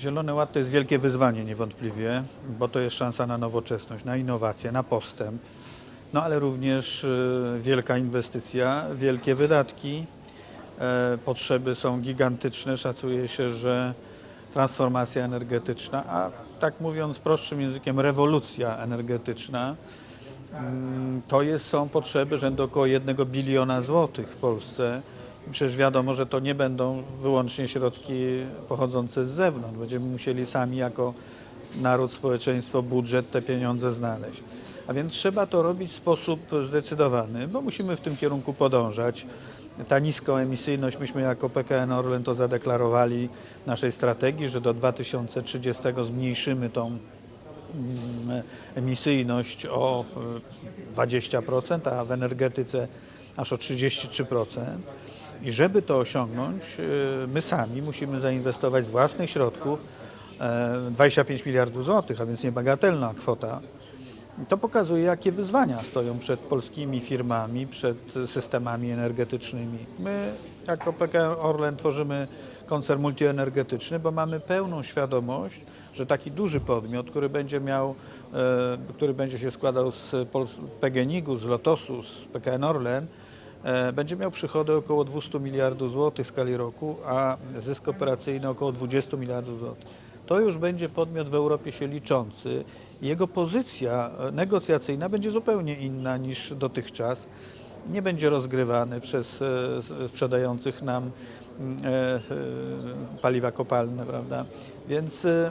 Zielony Ład to jest wielkie wyzwanie niewątpliwie, bo to jest szansa na nowoczesność, na innowacje, na postęp, no ale również e, wielka inwestycja, wielkie wydatki. E, Potrzeby są gigantyczne. Szacuje się, że transformacja energetyczna, a tak mówiąc prostszym językiem, rewolucja energetyczna, mm, to jest, są potrzeby rzędu około 1 biliona złotych w Polsce. Przecież wiadomo, że to nie będą wyłącznie środki pochodzące z zewnątrz. Będziemy musieli sami jako naród, społeczeństwo, budżet te pieniądze znaleźć. A więc trzeba to robić w sposób zdecydowany, bo musimy w tym kierunku podążać. Ta niskoemisyjność, myśmy jako PKN Orlen to zadeklarowali w naszej strategii, że do 2030 zmniejszymy tą mm, emisyjność o y, 20%, a w energetyce aż o 33%. I żeby to osiągnąć, y, my sami musimy zainwestować z własnych środków e, 25 miliardów złotych, a więc niebagatelna kwota. To pokazuje, jakie wyzwania stoją przed polskimi firmami, przed systemami energetycznymi. My jako PKN Orlen tworzymy koncern multienergetyczny, bo mamy pełną świadomość, że taki duży podmiot, który będzie miał, e, który będzie się składał z PGNiG-u, z Lotosu, z PKN Orlen, e, będzie miał przychody około 200 miliardów złotych w skali roku, a zysk operacyjny około 20 miliardów złotych to już będzie podmiot w Europie się liczący. Jego pozycja e, negocjacyjna będzie zupełnie inna niż dotychczas. Nie będzie rozgrywany przez e, sprzedających nam mm, e, e, paliwa kopalne, prawda? Więc e,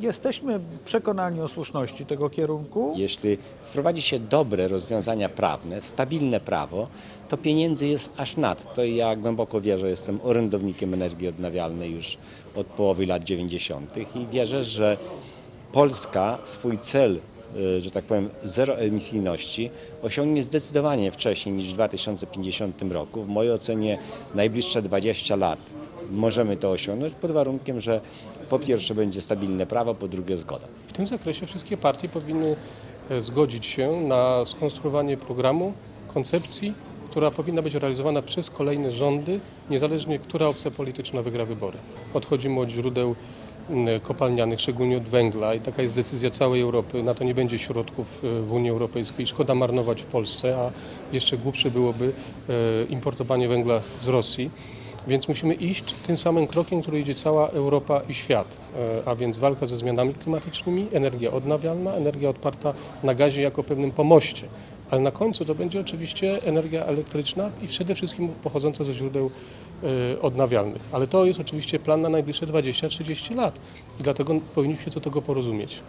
jesteśmy przekonani o słuszności tego kierunku. Jeśli wprowadzi się dobre rozwiązania prawne, stabilne prawo, to pieniędzy jest aż nad. To ja głęboko wierzę, jestem orędownikiem energii odnawialnej już od połowy lat 90. i wierzę, że Polska swój cel, y, że tak powiem, zeroemisyjności osiągnie zdecydowanie wcześniej niż w 2050 roku. W mojej ocenie najbliższe 20 lat możemy to osiągnąć pod warunkiem, że po pierwsze będzie stabilne prawo, po drugie zgoda. W tym zakresie wszystkie partie powinny e, zgodzić się na skonstruowanie programu, koncepcji, która powinna być realizowana przez kolejne rządy, niezależnie która opcja polityczna wygra wybory. Odchodzimy od źródeł m, kopalnianych, szczególnie od węgla i taka jest decyzja całej Europy. Na to nie będzie środków e, w Unii Europejskiej. Szkoda marnować w Polsce, a jeszcze głupsze byłoby e, importowanie węgla z Rosji. Więc musimy iść tym samym krokiem, który idzie cała Europa i świat, e, a więc walka ze zmianami klimatycznymi, energia odnawialna, energia oparta na gazie jako pewnym pomoście. Ale na końcu to będzie oczywiście energia elektryczna i przede wszystkim pochodząca ze źródeł e, odnawialnych. Ale to jest oczywiście plan na najbliższe 20-30 lat i dlatego powinniśmy się co do tego porozumieć.